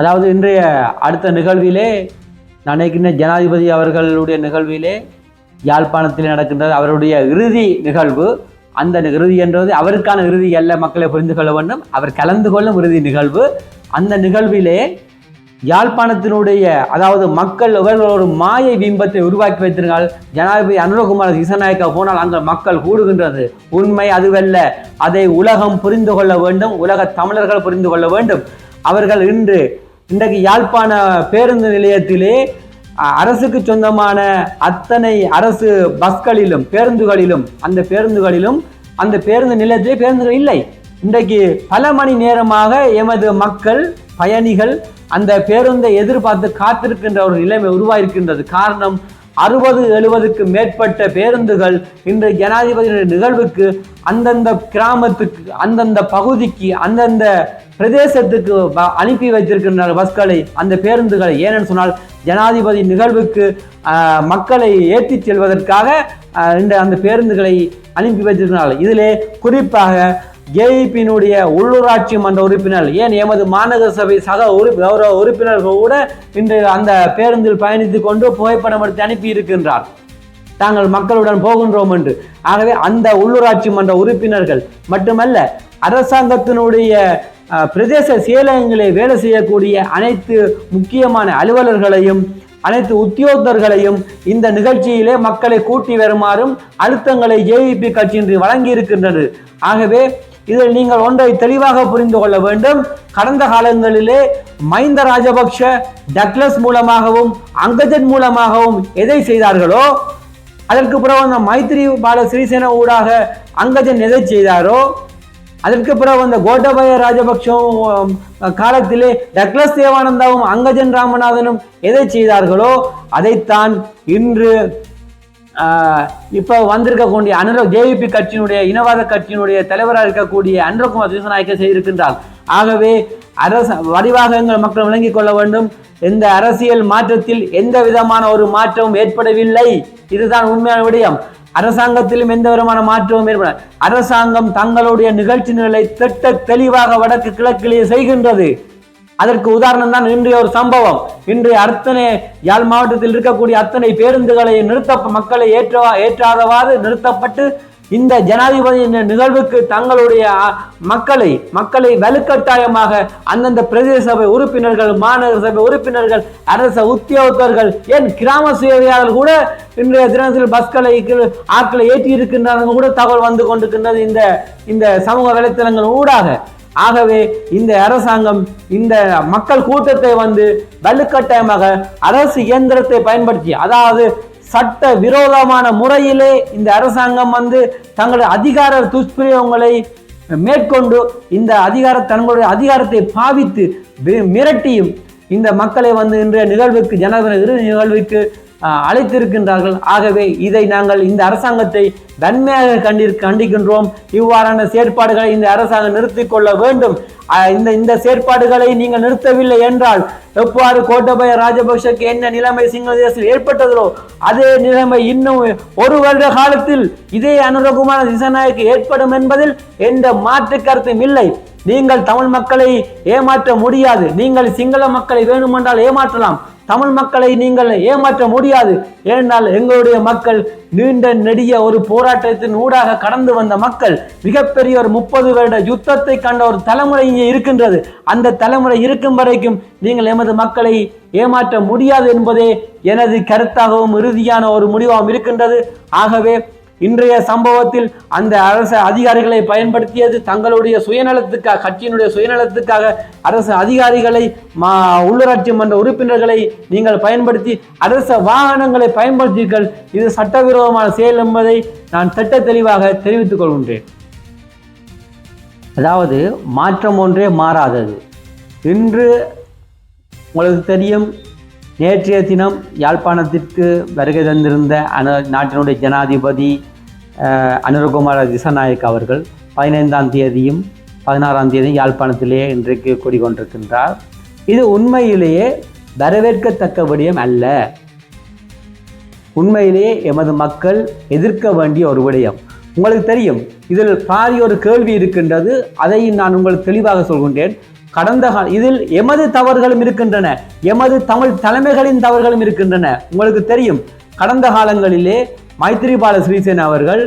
அதாவது இன்றைய அடுத்த நிகழ்விலே நான் நினைக்கின்ற ஜனாதிபதி அவர்களுடைய நிகழ்விலே யாழ்ப்பாணத்தில் நடக்கின்றது அவருடைய இறுதி நிகழ்வு அந்த இறுதி என்றது அவருக்கான இறுதி அல்ல மக்களை புரிந்து கொள்ள வேண்டும். அவர் கலந்து கொள்ளும் இறுதி நிகழ்வு. அந்த நிகழ்விலே யாழ்ப்பாணத்தினுடைய அதாவது மக்கள் இவர்கள் ஒரு மாயை பிம்பத்தை உருவாக்கி வைத்திருந்தால் ஜனாதிபதி அனுரகுமார் இசநாயக்க போனால் அங்கே மக்கள் கூடுகின்றது. உண்மை அதுவல்ல. அதை உலகம் புரிந்து கொள்ள வேண்டும். உலக தமிழர்கள் புரிந்து கொள்ள வேண்டும். அவர்கள் இன்று இன்றைக்கு யாழ்ப்பாண பேருந்து நிலையத்திலே அரசுக்கு சொந்தமான அத்தனை அரசு பஸ்களிலும் பேருந்துகளிலும் அந்த பேருந்துகளிலும் அந்த பேருந்து நிலையத்திலே பேருந்துகள் இல்லை. இன்றைக்கு பல மணி நேரமாக எமது மக்கள் பயணிகள் அந்த பேருந்தை எதிர்பார்த்து காத்திருக்கின்ற ஒரு நிலைமை உருவாயிருக்கின்றது. காரணம் அறுபது எழுபதுக்கு மேற்பட்ட பேருந்துகள் இன்று ஜனாதிபதியின் நிகழ்வுக்கு அந்தந்த கிராமத்துக்கு அந்தந்த பகுதிக்கு அந்தந்த பிரதேசத்துக்கு அனுப்பி வைத்திருக்கின்ற பஸ்களை அந்த பேருந்துகளை. ஏனென்று சொன்னால் ஜனாதிபதி நிகழ்வுக்கு மக்களை ஏற்றிச் செல்வதற்காக இந்த அந்த பேருந்துகளை அனுப்பி வைத்திருக்கிறார்கள். இதிலே குறிப்பாக ஜேஇபியினுடைய உள்ளூராட்சி மன்ற உறுப்பினர் ஏன் எமது மாநகர சபை சக உறுப்பி கௌரவ உறுப்பினர்கள் கூட இன்று அந்த பேருந்தில் பயணித்து கொண்டு புகைப்படம் எடுத்து அனுப்பி இருக்கின்றார் தாங்கள் மக்களுடன் போகின்றோம் என்று. ஆகவே அந்த உள்ளூராட்சி மன்ற உறுப்பினர்கள் மட்டுமல்ல அரசாங்கத்தினுடைய பிரதேச செயலகங்களை வேலை செய்யக்கூடிய அனைத்து முக்கியமான அலுவலர்களையும் அனைத்து உத்தியோகத்தர்களையும் இந்த நிகழ்ச்சியிலே மக்களை கூட்டி வருமாறும் அழுத்தங்களை ஜேவிபி கட்சி இன்று வழங்கி ஆகவே இதில் நீங்கள் ஒன்றை தெளிவாக புரிந்து கொள்ள வேண்டும். கடந்த காலங்களிலே மைந்த ராஜபக்ஷ டக்லஸ் மூலமாகவும் அங்கஜன் மூலமாகவும் எதை செய்தார்களோ அதற்கு பிறகு அந்த மைத்ரி பால சிறிசேன ஊடாக அங்கஜன் எதை செய்தாரோ அதற்கு பிறகு அந்த கோட்டபய ராஜபக்ஷவும் காலத்திலே டக்ளஸ் தேவானந்தாவும் அங்கஜன் ராமநாதனும் எதை செய்தார்களோ அதைத்தான் இன்று இப்போ வந்திருக்கக்கூடிய அனுர ஜேவிபி கட்சியினுடைய இனவாத கட்சியினுடைய தலைவராக இருக்கக்கூடிய அனுரகுமார் சிவசநாயக்க செய்திருக்கின்றார் ஆகவே அரசு வடிவாக எங்கள் மக்கள் விளங்கிக் கொள்ள வேண்டும். எந்த அரசியல் மாற்றத்தில் எந்த விதமான ஒரு மாற்றமும் ஏற்படவில்லை. இதுதான் உண்மையான விடயம். அரசாங்கத்திலும் எந்த விதமான மாற்றமும் ஏற்பட அரசாங்கம் தங்களுடைய நிகழ்ச்சி நிலை திட்ட தெளிவாக வடக்கு கிழக்கிலேயே செய்கின்றது. அதற்கு உதாரணம் தான் இன்றைய ஒரு சம்பவம். இன்று அத்தனை யாழ் மாவட்டத்தில் இருக்கக்கூடிய அத்தனை பேருந்துகளை நிறுத்த மக்களை ஏற்றவா ஏற்றாதவாறு நிறுத்தப்பட்டு இந்த ஜனாதிபதி நிகழ்வுக்கு தங்களுடைய மக்களை மக்களை வலுக்கட்டாயமாக அந்தந்த பிரதேச சபை உறுப்பினர்கள் மாநகர சபை உறுப்பினர்கள் அரச உத்தியோகத்தர்கள் ஏன் கிராம சேவையாளர்கள் கூட இன்றைய தினத்தில் பஸ்களை ஆட்களை ஏற்றி இருக்கின்றார்கள் கூட தகவல் வந்து கொண்டிருக்கின்றது இந்த இந்த சமூக வலைத்தளங்கள் ஊடாக. ஆகவே இந்த அரசாங்கம் இந்த மக்கள் கூட்டத்தை வந்து வலுக்கட்டாயமாக அரசு இயந்திரத்தை பயன்படுத்தி அதாவது சட்ட விரோதமான முறையிலே இந்த அரசாங்கம் வந்து தங்களுடைய அதிகார துஷ்பிரயோகங்களை மேற்கொண்டு இந்த அதிகார தங்களுடைய அதிகாரத்தை பாவித்து வி- மிரட்டியும் இந்த மக்களை வந்து இன்றைய நிகழ்வுக்கு ஜனாதிபதி இறுதி நிகழ்வுக்கு அழைத்திருக்கின்றார்கள். ஆகவே இதை நாங்கள் இந்த அரசாங்கத்தை வன்மையாக கண்டி கண்டிக்கின்றோம். இவ்வாறான செயற்பாடுகளை இந்த அரசாங்கம் நிறுத்திக் கொள்ள வேண்டும். இந்த இந்த செயற்பாடுகளை நீங்கள் நிறுத்தவில்லை என்றால் எவ்வாறு கோட்டபய ராஜபக்ஷக்கு என்ன நிலைமை சிங்கள தேசத்தில் ஏற்பட்டதோ அதே நிலைமை இன்னும் ஒரு வருட காலத்தில் இதே அனுரகுமான திசநாயக்கு ஏற்படும் என்பதில் எந்த மாற்று கருத்தும் இல்லை. நீங்கள் தமிழ் மக்களை ஏமாற்ற முடியாது. நீங்கள் சிங்கள மக்களை வேணுமென்றால் ஏமாற்றலாம். தமிழ் மக்களை நீங்கள் ஏமாற்ற முடியாது. ஏனென்றால் எங்களுடைய மக்கள் நீண்ட நெடிய ஒரு போராட்டத்தின் ஊடாக கடந்து வந்த மக்கள் மிகப்பெரிய ஒரு முப்பது வருட யுத்தத்தை கண்ட ஒரு தலைமுறை இங்கே இருக்கின்றது. அந்த தலைமுறை இருக்கும் வரைக்கும் நீங்கள் எமது மக்களை ஏமாற்ற முடியாது என்பதே எனது கருத்தாகவும் இறுதியான ஒரு முடிவாகவும் இருக்கின்றது. ஆகவே இன்றைய சம்பவத்தில் அந்த அரசு அதிகாரிகளை பயன்படுத்தியது தங்களுடைய சுயநலத்துக்காக கட்சியினுடைய சுயநலத்துக்காக அரசு அதிகாரிகளை மா உள்ளூராட்சி மன்ற உறுப்பினர்களை நீங்கள் பயன்படுத்தி அரச வாகனங்களை பயன்படுத்தீர்கள் இது சட்டவிரோதமான செயல் என்பதை நான் திட்ட தெளிவாக தெரிவித்துக் கொள்கின்றேன். அதாவது மாற்றம் ஒன்றே மாறாதது. இன்று உங்களுக்கு தெரியும் நேற்றைய தினம் யாழ்ப்பாணத்திற்கு வருகை தந்திருந்த அன நாட்டினுடைய ஜனாதிபதி அனுரகுமார திசநாயக் அவர்கள் பதினைந்தாம் தேதியும் பதினாறாம் தேதியும் யாழ்ப்பாணத்திலேயே இன்றைக்கு குடிகொண்டிருக்கின்றார். இது உண்மையிலேயே வரவேற்கத்தக்க விடயம் அல்ல. உண்மையிலேயே எமது மக்கள் எதிர்க்க வேண்டிய ஒரு விடயம். உங்களுக்கு தெரியும் இதில் பாதி ஒரு கேள்வி இருக்கின்றது. அதை நான் உங்களுக்கு தெளிவாக சொல்கின்றேன். கடந்த கால இதில் எமது தவறுகளும் இருக்கின்றன. எமது தமிழ் தலைமைகளின் தவறுகளும் இருக்கின்றன. உங்களுக்கு தெரியும் கடந்த காலங்களிலே மைத்திரிபால சிறிசேன அவர்கள்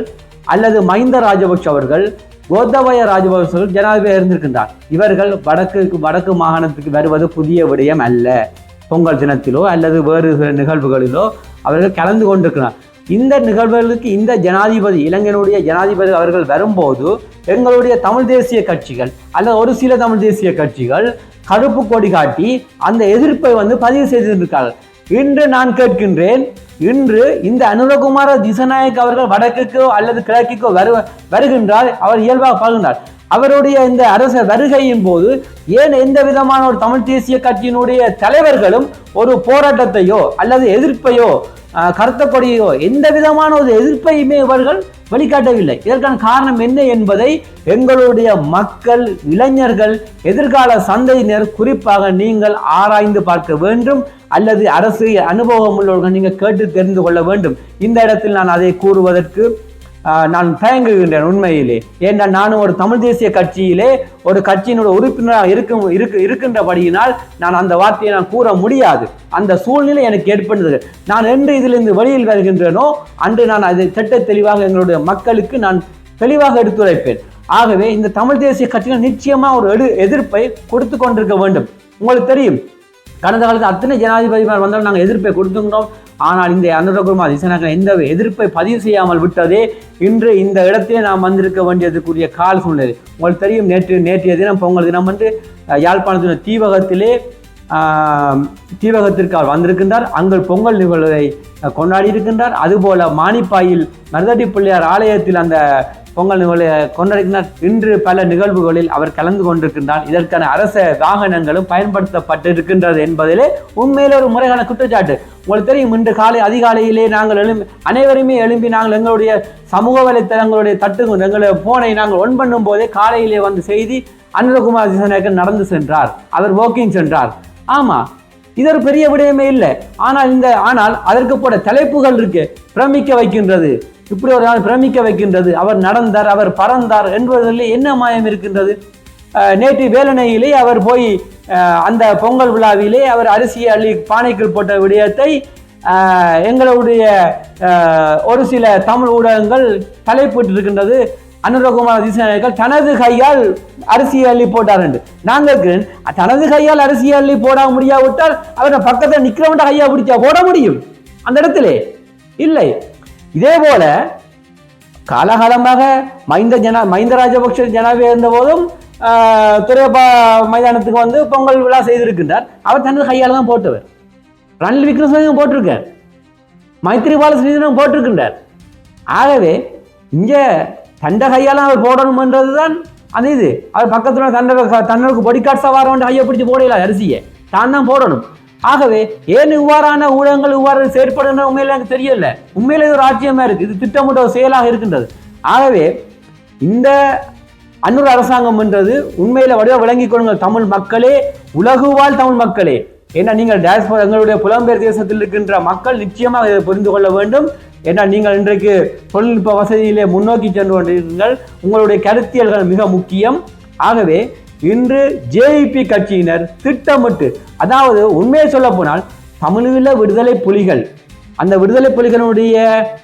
அல்லது மஹிந்த ராஜபக்ஷ அவர்கள் கோத்தபய ராஜபக்ஷ அவர்கள் இருந்திருக்கின்றார். இவர்கள் வடக்கு வடக்கு மாகாணத்துக்கு வருவது புதிய விடயம் அல்ல. பொங்கல் தினத்திலோ அல்லது வேறு சில நிகழ்வுகளிலோ அவர்கள் கலந்து கொண்டிருக்கிறார். இந்த நிகழ்வுகளுக்கு இந்த ஜனாதிபதி இளைஞனுடைய ஜனாதிபதி அவர்கள் வரும்போது எங்களுடைய தமிழ் தேசிய கட்சிகள் அல்லது ஒரு சில தமிழ் தேசிய கட்சிகள் கருப்பு கொடி காட்டி அந்த எதிர்ப்பை வந்து பதிவு செய்திருக்கிறார்கள் இன்று நான் கேட்கின்றேன் இன்று இந்த அனுரகுமார திசநாயக் அவர்கள் வடக்குக்கோ அல்லது கிழக்கிற்கோ வரு வருகின்றார் அவர் இயல்பாக பார்க்கின்றார் அவருடைய இந்த அரச வருகையின் போது ஏன் எந்த விதமான ஒரு தமிழ் தேசிய கட்சியினுடைய தலைவர்களும் ஒரு போராட்டத்தையோ அல்லது எதிர்ப்பையோ கருத்த கொடியோ எந்த விதமான ஒரு எதிர்ப்பையுமே இவர்கள் வெளிக்காட்டவில்லை. இதற்கான காரணம் என்ன என்பதை எங்களுடைய மக்கள் இளைஞர்கள் எதிர்கால சந்தையினர் குறிப்பாக நீங்கள் ஆராய்ந்து பார்க்க வேண்டும். அல்லது அரசு அனுபவம் உள்ளவர்கள் நீங்கள் கேட்டு தெரிந்து கொள்ள வேண்டும். இந்த இடத்தில் நான் அதை கூறுவதற்கு நான் தயங்குகின்றேன் உண்மையிலே. ஏன்னா நானும் ஒரு தமிழ் தேசிய கட்சியிலே ஒரு கட்சியினுடைய உறுப்பினராக இருக்கும் இருக்கு இருக்கின்றபடியினால் நான் அந்த வார்த்தையை நான் கூற முடியாது. அந்த சூழ்நிலை எனக்கு ஏற்பட்டது நான் என்று இதிலிருந்து வெளியில் வருகின்றேனோ அன்று நான் அதை திட்ட தெளிவாக எங்களுடைய மக்களுக்கு நான் தெளிவாக எடுத்துரைப்பேன். ஆகவே இந்த தமிழ் தேசிய கட்சிகள் நிச்சயமாக ஒரு எடு எதிர்ப்பை கொடுத்து கொண்டிருக்க வேண்டும். உங்களுக்கு தெரியும் கடந்த காலத்தில் அத்தனை ஜனாதிபதிமார் வந்தாலும் நாங்கள் எதிர்ப்பை கொடுத்துருந்தோம். ஆனால் இந்த அனுரகுமார் திசநாயகன் எந்த எதிர்ப்பை பதிவு செய்யாமல் விட்டதே. இன்று இந்த இடத்திலே நாம் வந்திருக்க வேண்டியதுக்குரிய கால் சூழ்நிலை. உங்களுக்கு தெரியும் நேற்று நேற்றைய தினம் பொங்கல் தினம் வந்து அஹ், யாழ்ப்பாணத்தின் தீவகத்திலே தீவகத்திற்காக வந்திருக்கின்றார். அங்கு பொங்கல் நிகழ்வை கொண்டாடி இருக்கின்றார். அதுபோல மானிப்பாயில் மருதட்டி பிள்ளையார் ஆலயத்தில் அந்த பொங்கல் நிகழ்வை கொண்டாடுகின்றார் இன்று பல நிகழ்வுகளில் அவர் கலந்து கொண்டிருக்கின்றார். இதற்கான அரச வாகனங்களும் பயன்படுத்தப்பட்டிருக்கின்றது என்பதிலே உண்மையிலே ஒரு முறையான குற்றச்சாட்டு. உங்களுக்கு தெரியும் இன்று காலை அதிகாலையிலே நாங்கள் எழும்பி அனைவருமே எழும்பி நாங்கள் எங்களுடைய சமூக வலைத்தளங்களுடைய தட்டு எங்களுடைய போனை நாங்கள் ஒன் பண்ணும் போதே காலையிலே வந்து செய்தி அனுரகுமார் திசநாயக்கன் நடந்து சென்றார். அவர் வாக்கிங் சென்றார். ஆமா இது ஒரு பெரிய விடயமே இல்லை. ஆனால் இந்த ஆனால் அதற்கு போட தலைப்புகள் இருக்கு. பிரமிக்க வைக்கின்றது. இப்படி ஒரு நாள் பிரமிக்க வைக்கின்றது. அவர் நடந்தார் அவர் பறந்தார் என்பதில் என்ன மாயம் இருக்கின்றது? நேற்று வேலனையிலே அவர் போய் அந்த பொங்கல் விழாவிலே அவர் அரிசியை அள்ளி பானைக்குள் போட்ட விடயத்தை எங்களுடைய ஒரு சில தமிழ் ஊடகங்கள் தலைப்பிட்டு இருக்கின்றது அனுரகுமார் திசாநாயக்கர் தனது கையால் அரிசியை அள்ளி போட்டார் என்று. நான் கேட்கிறேன் தனது கையால் அரிசியை அள்ளி போட முடியாவிட்டால் அவர் பக்கத்தில் நிற்கிறவன்ட கையா பிடிச்சா போட முடியும். அந்த இடத்துல. இல்லை. இதே போல காலகாலமாக மைந்த ஜன மைந்த ராஜபக்ஷ ஜனாவே இருந்த போதும் துறையப்பா மைதானத்துக்கு வந்து பொங்கல் விழா செய்திருக்கின்றார். அவர் தனது கையால் தான் போட்டவர். ரணில் விக்ரமசிங்கம் போட்டிருக்கார். மைத்திரிபால சிறிதரன் போட்டிருக்கின்றார். ஆகவே இங்கே தண்ட கையால் அவர் போடணுமன்றது தான் அந்த இது. அவர் பக்கத்தில் தண்டை தன்னருக்கு பொடிக்காட் சவாரம் வந்து கையை பிடிச்சி போடல அரிசியை. தான் தான் போடணும். ஆகவே ஏன் இவ்வாறான ஊடகங்கள் இவ்வாறு செயற்படுன்ற உண்மையில எனக்கு தெரியல. உண்மையில இது ஒரு ஆட்சியமா இருக்கு. இது திட்டமிட்ட ஒரு செயலாக இருக்கின்றது. ஆகவே இந்த அன்னூர் அரசாங்கம் என்றது உண்மையில வடிவ விளங்கிக் கொள்ளுங்கள். தமிழ் மக்களே உலகுவாழ் தமிழ் மக்களே. ஏன்னா நீங்கள் டேஸ்போர் எங்களுடைய புலம்பெயர் தேசத்தில் இருக்கின்ற மக்கள் நிச்சயமாக இதை புரிந்து கொள்ள வேண்டும். ஏன்னா நீங்கள் இன்றைக்கு தொழில்நுட்ப வசதியிலே முன்னோக்கி சென்று கொண்டிருக்கிறீர்கள் உங்களுடைய கருத்தியல்கள் மிக முக்கியம். ஆகவே இன்று ஜேஇபி கட்சியினர் திட்டமிட்டு அதாவது உண்மையை சொல்ல போனால் தமிழீழ விடுதலை புலிகள் அந்த விடுதலை புலிகளுடைய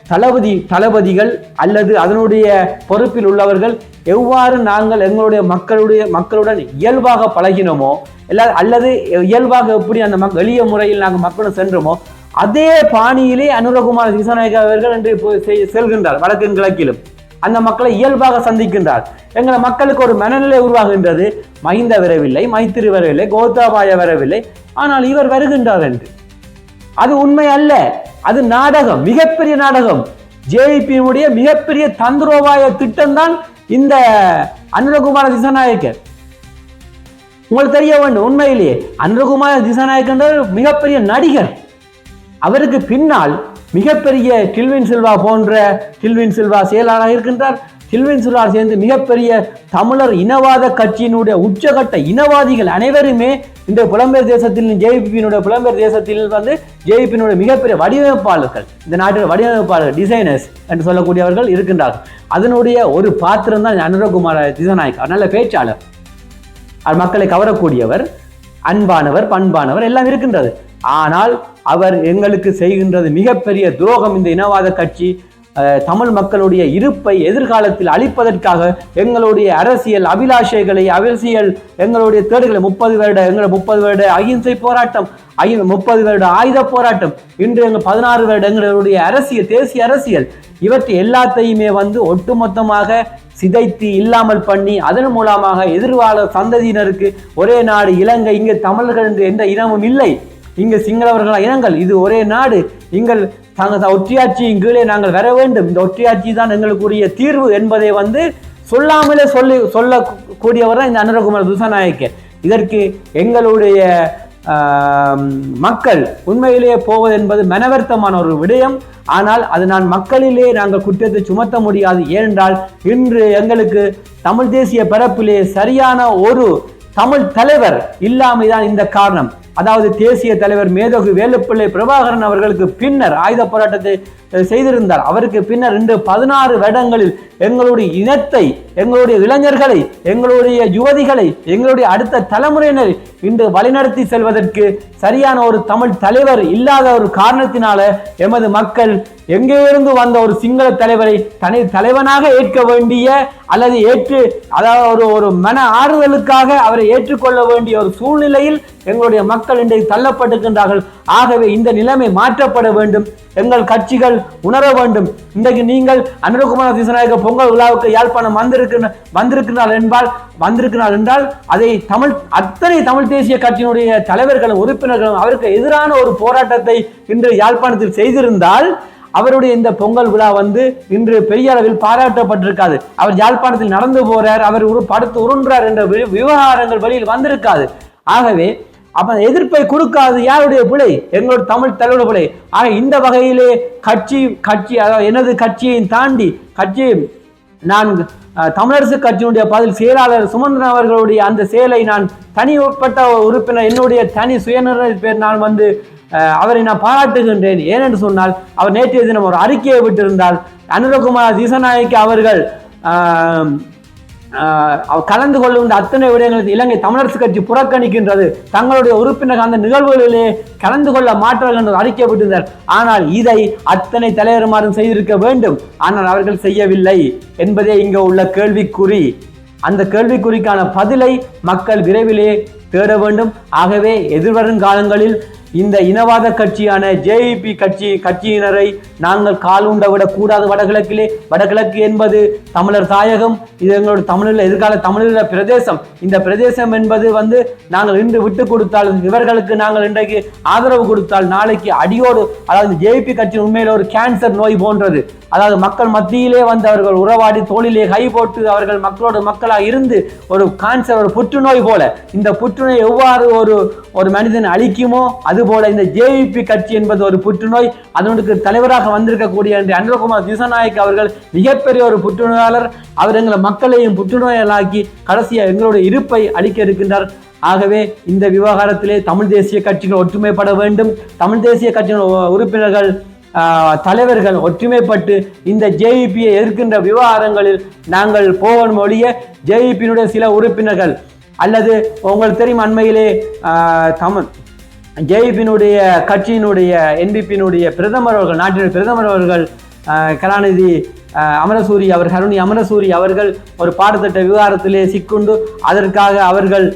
தளபதி தளபதிகள் அல்லது அதனுடைய பொறுப்பில் உள்ளவர்கள் எவ்வாறு நாங்கள் எங்களுடைய மக்களுடைய மக்களுடன் இயல்பாக பழகினோமோ இல்ல அல்லது இயல்பாக எப்படி அந்த மக் எளிய முறையில் நாங்கள் மக்களுடன் சென்றோமோ அதே பாணியிலே அனுரகுமார் திசாநாயக அவர்கள் என்று செல்கின்றார் வடக்கின் கிழக்கிலும். அந்த மக்களை இயல்பாக சந்திக்கின்றார். எங்கள் மக்களுக்கு ஒரு மனநிலை உருவாகின்றது. மஹிந்த வரவில்லை மைத்திரி வரவில்லை கோத்தாபாய வரவில்லை. ஆனால் இவர் வருகின்றார் என்று. அது உண்மை அல்ல. அது நாடகம் மிகப்பெரிய நாடகம். ஜேபியினுடைய மிகப்பெரிய தந்திரோபாய திட்டம் தான் இந்த அனுரகுமார திசாநாயக்கர். உங்களுக்கு தெரிய வேண்டும் உண்மையிலேயே. அனுரகுமார திசாநாயக்கர் மிகப்பெரிய நடிகர். அவருக்கு பின்னால் மிகப்பெரிய டில்வின் சில்வா போன்ற டில்வின் சில்வா செயலாளராக இருக்கின்றார். டில்வின் சில்வா சேர்ந்து மிகப்பெரிய தமிழர் இனவாத கட்சியினுடைய உச்சகட்ட இனவாதிகள் அனைவருமே இந்த புலம்பெயர் தேசத்தில் ஜேபிபியினுடைய புலம்பெயர் தேசத்தில் வந்து ஜேபிபியினுடைய மிகப்பெரிய வடிவமைப்பாளர்கள் இந்த நாட்டில் வடிவமைப்பாளர்கள் டிசைனர்ஸ் என்று சொல்லக்கூடியவர்கள் இருக்கின்றார்கள். அதனுடைய ஒரு பாத்திரம் தான் அனுரகுமார் திசநாயக் நல்ல பேச்சாளர். மக்களை கவரக்கூடியவர். அன்பானவர் பண்பானவர் எல்லாம் இருக்கின்றது. ஆனால் அவர் எங்களுக்கு செய்கின்றது மிகப்பெரிய துரோகம். இந்த இனவாத கட்சி தமிழ் மக்களுடைய இருப்பை எதிர்காலத்தில் அழிப்பதற்காக எங்களுடைய அரசியல் அபிலாஷைகளை அரசியல் எங்களுடைய தேடுகளை முப்பது வருட எங்களுடைய முப்பது வருட அகிம்சை போராட்டம் ஐ முப்பது வருட ஆயுத போராட்டம் இன்று எங்கள் பதினாறு வருட எங்களுடைய அரசியல் தேசிய அரசியல் இவற்றை எல்லாத்தையுமே வந்து ஒட்டுமொத்தமாக சிதைத்து இல்லாமல் பண்ணி அதன் மூலமாக எதிர்கால சந்ததியினருக்கு ஒரே நாடு இலங்கை இங்கே தமிழர்கள் என்று எந்த இனமும் இல்லை. இங்கு சிங்களவர்கள் இனங்கள்? இது ஒரே நாடு. நீங்கள் தாங்கள் ஒற்றையாட்சியின் கீழே நாங்கள் வர வேண்டும். இந்த ஒற்றையாட்சி தான் எங்களுக்குரிய தீர்வு என்பதை வந்து சொல்லாமலே சொல்லி சொல்லக்கூடியவர் தான் இந்த அனுரகுமார் துசநாயக்க இதற்கு எங்களுடைய மக்கள் உண்மையிலேயே போவது என்பது மனவர்த்தமான ஒரு விடயம். ஆனால் அது நான் மக்களிலே நாங்கள் குற்றத்தை சுமத்த முடியாது. ஏனென்றால் இன்று எங்களுக்கு தமிழ் தேசிய பரப்பிலே சரியான ஒரு தமிழ் தலைவர் இல்லாமைதான் இந்த காரணம். அதாவது தேசிய தலைவர் மேதகு வேலுப்பிள்ளை பிரபாகரன் அவர்களுக்கு பின்னர் ஆயுத போராட்டத்தை செய்திருந்தார். அவருக்கு பின்னர் இன்று பதினாறு வருடங்களில் எங்களுடைய இனத்தை எங்களுடைய இளைஞர்களை எங்களுடைய யுவதிகளை எங்களுடைய அடுத்த தலைமுறையினர் இன்று வழிநடத்தி செல்வதற்கு சரியான ஒரு தமிழ் தலைவர் இல்லாத ஒரு காரணத்தினால எமது மக்கள் எங்கே இருந்து வந்த ஒரு சிங்கள தலைவரை தனி தலைவனாக ஏற்க வேண்டிய அல்லது ஏற்று அதாவது ஒரு ஒரு மன ஆறுதலுக்காக அவரை ஏற்றுக்கொள்ள வேண்டிய ஒரு சூழ்நிலையில் எங்களுடைய மக்கள் இன்றைக்கு தள்ளப்பட்டிருக்கின்றார்கள். ஆகவே இந்த நிலைமை மாற்றப்பட வேண்டும். எங்கள் கட்சிகள் உணர வேண்டும். இன்றைக்கு நீங்கள் அனுரகுமார திசநாயக பொங்கல் விழாவுக்கு யாழ்ப்பாணம் வந்திருக்கின்ற வந்திருக்கிறார் என்பால் வந்திருக்கிறார் என்றால் அதை தமிழ் அத்தனை தமிழ் தேசிய கட்சியினுடைய தலைவர்களும் உறுப்பினர்களும் அவருக்கு எதிரான ஒரு போராட்டத்தை இன்று யாழ்ப்பாணத்தில் செய்திருந்தால் அவருடைய இந்த பொங்கல் விழா வந்து இன்று பெரிய அளவில் பாராட்டப்பட்டிருக்காது. அவர் யாழ்ப்பாணத்தில் நடந்து போறார் அவர் ஒரு படுத்து உருன்றார் என்ற விவகாரங்கள் வழியில் வந்திருக்காது. ஆகவே அப்ப எதிர்ப்பை கொடுக்காது யாருடைய பிழை? எங்களோட தமிழ் தலைவருடைய பிழை. ஆக இந்த வகையிலே கட்சி கட்சி அதாவது எனது கட்சியை தாண்டி கட்சி நான் தமிழரசு கட்சியினுடைய பதில் செயலாளர் சுமந்திரன் அவர்களுடைய அந்த செயலை நான் தனிப்பட்ட உறுப்பினர் என்னுடைய தனி சுயநிர்ணய பேர் நான் வந்து அவரை நான் பாராட்டுகின்றேன். ஏனென்று சொன்னால் அவர் நேற்றைய தினம் ஒரு அறிக்கையை விட்டிருந்தால் அனுரகுமார் திசநாயக்க அவர்கள் அவர் கலந்து கொள்ளும் அத்தனை விடயங்களை இலங்கை தமிழரசு கட்சி புறக்கணிக்கின்றது. தங்களுடைய உறுப்பினர் அந்த நிகழ்வுகளிலே கலந்து கொள்ள மாற்றார்கள் என்று அறிக்கை விட்டிருந்தார். ஆனால் இதை அத்தனை தலைவருமாறும் செய்திருக்க வேண்டும். ஆனால் அவர்கள் செய்யவில்லை என்பதே இங்கே உள்ள கேள்விக்குறி. அந்த கேள்விக்குறிக்கான பதிலை மக்கள் விரைவிலே தேட வேண்டும். ஆகவே எதிர்வரும் காலங்களில் இந்த இனவாத கட்சியான ஜேஇபி கட்சி கட்சியினரை நாங்கள் காலுண்ட விடக்கூடாது வடகிழக்கிலே வடகிழக்கு என்பது தமிழர் தாயகம் இது எங்களோட தமிழில் எதிர்கால தமிழீழ பிரதேசம். இந்த பிரதேசம் என்பது வந்து நாங்கள் இன்று விட்டு கொடுத்தால் இவர்களுக்கு நாங்கள் இன்றைக்கு ஆதரவு கொடுத்தால் நாளைக்கு அடியோடு அதாவது ஜேபி கட்சி உண்மையில் ஒரு கேன்சர் நோய் போன்றது. அதாவது மக்கள் மத்தியிலே வந்து அவர்கள் உறவாடி தோளிலே கை போட்டு அவர்கள் மக்களோட மக்களாக இருந்து ஒரு கேன்சர் ஒரு புற்றுநோய் போல. இந்த புற்றுநோய் எவ்வாறு ஒரு ஒரு மனிதன் அழிக்குமோ அது அதுபோல இந்த ஜேவிபி கட்சி என்பது ஒரு புற்றுநோய். அதனுக்கு தலைவராக வந்திருக்கக்கூடிய என்று அனுரகுமார் திசாநாயக் அவர்கள் மிகப்பெரிய ஒரு புற்றுநோயாளர். அவர் எங்களை மக்களையும் புற்றுநோயாளாக்கி கடைசியாக எங்களுடைய இருப்பை அளிக்க இருக்கின்றார். ஆகவே இந்த விவகாரத்திலே தமிழ் தேசிய கட்சிகள் ஒற்றுமைப்பட வேண்டும். தமிழ் தேசிய கட்சியின் உறுப்பினர்கள் தலைவர்கள் ஒற்றுமைப்பட்டு இந்த ஜேவிபியை எதிர்க்கின்ற விவகாரங்களில் நாங்கள் போவன் ஒழிய ஜேவிபியினுடைய சில உறுப்பினர்கள் அல்லது உங்களுக்கு தெரியும் அண்மையிலே தமிழ் ஜேஇபியினுடைய கட்சியினுடைய என்பிபியினுடைய பிரதமர் அவர்கள் நாட்டினுடைய பிரதமர் அவர்கள் கலாநிதி அமரசூரி அவர் கருணி அமரசூரி அவர்கள் ஒரு பாடத்திட்ட விவகாரத்திலே சிக்குண்டு அதற்காக அவர்கள்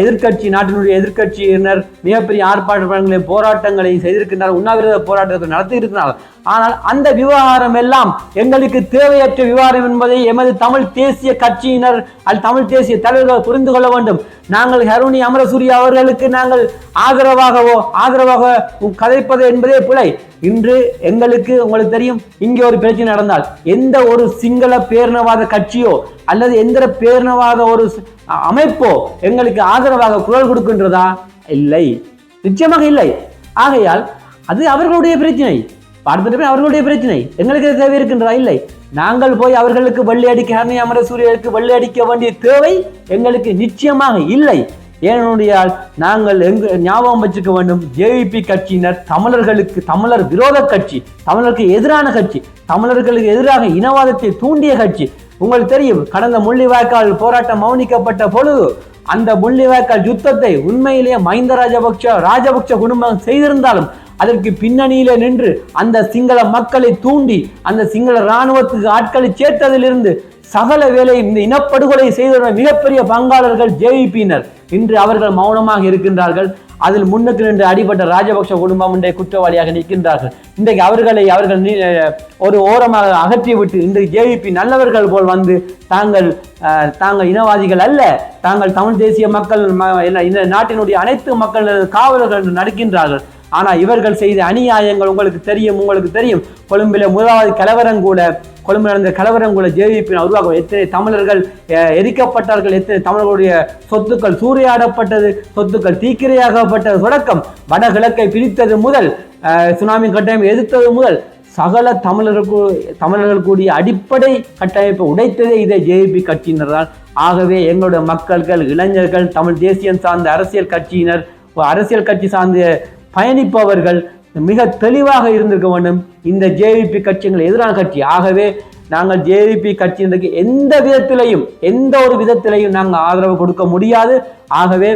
எதிர்கட்சி எதிர்க்கட்சி நாட்டினுடைய எதிர்க்கட்சியினர் மிகப்பெரிய ஆர்ப்பாட்டங்களையும் போராட்டங்களை செய்திருக்கின்றனர். உண்ணாவிரத போராட்டத்தை நடத்தி இருக்கிறார்கள் ஆனால் அந்த விவகாரம் எல்லாம் எங்களுக்கு தேவையற்ற விவகாரம் என்பதை எமது தமிழ் தேசிய கட்சியினர் அல்லது தமிழ் தேசிய தலைவர்கள் புரிந்து கொள்ள வேண்டும். நாங்கள் ஹருணி அமரசூரி அவர்களுக்கு நாங்கள் ஆதரவாகவோ ஆதரவாக கதைப்பது என்பதே பிழை. இன்று எங்களுக்கு உங்களுக்கு தெரியும் இங்கே ஒரு பிரச்சனை நடந்தால் எந்த ஒரு சிங்கள பேரினவாத கட்சியோ அல்லது எந்த பேரினவாத ஒரு அமைப்போ எங்களுக்கு ஆதரவாக குரல் கொடுக்கின்றதா? இல்லை. நிச்சயமாக இல்லை. ஆகையால் அது அவர்களுடைய பிரச்சனை. பார்த்துட்டு அவர்களுடைய பிரச்சனை. எங்களுக்கு தேவை இருக்கின்றதா? இல்லை. நாங்கள் போய் அவர்களுக்கு வெள்ளை அடிக்க ஹர்னி அமரசூரியருக்கு வெள்ளை அடிக்க வேண்டிய தேவை எங்களுக்கு நிச்சயமாக இல்லை. ஏனென்றால் நாங்கள் எங்க ஞாபகம் வச்சுக்க வேண்டும் ஜேவிபி கட்சியினர் தமிழர்களுக்கு தமிழர் விரோத கட்சி தமிழருக்கு எதிரான கட்சி தமிழர்களுக்கு எதிராக இனவாதத்தை தூண்டிய கட்சி. உங்களுக்கு தெரியும் கடந்த முள்ளிவாய்க்கால் போராட்டம் மௌனிக்கப்பட்ட பொழுது அந்த முள்ளிவாய்க்கால் யுத்தத்தை உண்மையிலேயே மஹிந்த ராஜபக்ஷ ராஜபக்ஷ குடும்பம் செய்திருந்தாலும் அதற்கு பின்னணியில நின்று அந்த சிங்கள மக்களை தூண்டி அந்த சிங்கள இராணுவத்துக்கு ஆட்களை சேர்த்ததிலிருந்து சகல வேலை இந்த இனப்படுகொலை செய்த மிகப்பெரிய பங்காளர்கள் ஜேவிபியினர். இன்று அவர்கள் மௌனமாக இருக்கின்றார்கள். அதில் முன்னுக்கு நின்று அடிபட்ட ராஜபக்ஷ குடும்பம் இன்றைய குற்றவாளியாக நிற்கின்றார்கள். இன்றைக்கு அவர்களை அவர்கள் ஒரு ஓரமாக அகற்றிவிட்டு இன்று ஜேவிபி நல்லவர்கள் போல் வந்து தாங்கள் தாங்கள் இனவாதிகள் அல்ல. தாங்கள் தமிழ் தேசிய மக்கள் ம- என்ன, இந்த நாட்டினுடைய அனைத்து மக்கள் காவலர்கள் நடக்கின்றார்கள். ஆனால் இவர்கள் செய்த அநியாயங்கள் உங்களுக்கு தெரியும் உங்களுக்கு தெரியும். கொழும்பில் முதலாவது கலவரம் கூட கொழும்பில் நடந்த கலவரம் கூட ஜேவிபி உருவாக்கம் எத்தனை தமிழர்கள் எரிக்கப்பட்டார்கள் எத்தனை தமிழர்களுடைய சொத்துக்கள் சூறையாடப்பட்டது சொத்துக்கள் தீக்கிரையாகப்பட்டது. தொடக்கம் வடகிழக்கை பிரித்தது முதல் சுனாமி கட்டாயம் எதிர்த்தது முதல் சகல தமிழர்களுக்கு தமிழர்கள் கூடிய அடிப்படை கட்டமைப்பை உடைத்ததே இதை ஜேபி கட்சியினர்தான். ஆகவே எங்களுடைய மக்கள்கள் இளைஞர்கள் தமிழ் தேசியம் சார்ந்த அரசியல் கட்சியினர் அரசியல் கட்சி சார்ந்த பயணிப்பவர்கள் மிக தெளிவாக இருந்திருக்க வேண்டும். இந்த ஜேவிபி கட்சிகள் எதிரான கட்சி. ஆகவே நாங்கள் ஜேவிபி கட்சியினருக்கு எந்த விதத்திலையும் எந்த ஒரு விதத்திலையும் நாங்கள் ஆதரவு கொடுக்க முடியாது. ஆகவே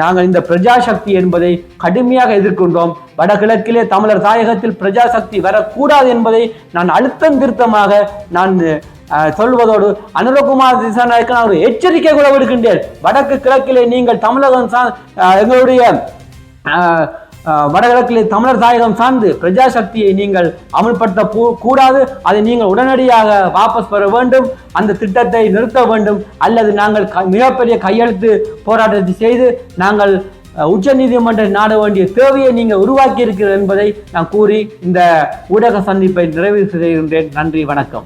நாங்கள் இந்த பிரஜாசக்தி என்பதை கடுமையாக எதிர்கொண்டோம் வடகிழக்கிலே தமிழர் தாயகத்தில் பிரஜாசக்தி வரக்கூடாது என்பதை நான் அழுத்தம் திருத்தமாக நான் சொல்வதோடு அனுரகுமார் திசாநாயக்க நான் ஒரு எச்சரிக்கை கூட விடுக்கின்றேன். வடக்கு கிழக்கிலே நீங்கள் தமிழகம் எங்களுடைய வடகிழக்கில் தமிழர் தாயகம் சார்ந்து பிரஜாசக்தியை நீங்கள் அமல்படுத்த கூ- கூடாது. அதை நீங்கள் உடனடியாக வாபஸ் பெற வேண்டும். அந்த திட்டத்தை நிறுத்த வேண்டும். அல்லது நாங்கள் க- மிகப்பெரிய கையெழுத்து போராட்டத்தை செய்து நாங்கள் உச்ச நீதிமன்றம் நாட வேண்டிய தேவையை நீங்கள் உருவாக்கி இருக்கிறீர்கள் என்பதை நான் கூறி இந்த ஊடக சந்திப்பை நிறைவு செய்கின்றேன் நன்றி வணக்கம்.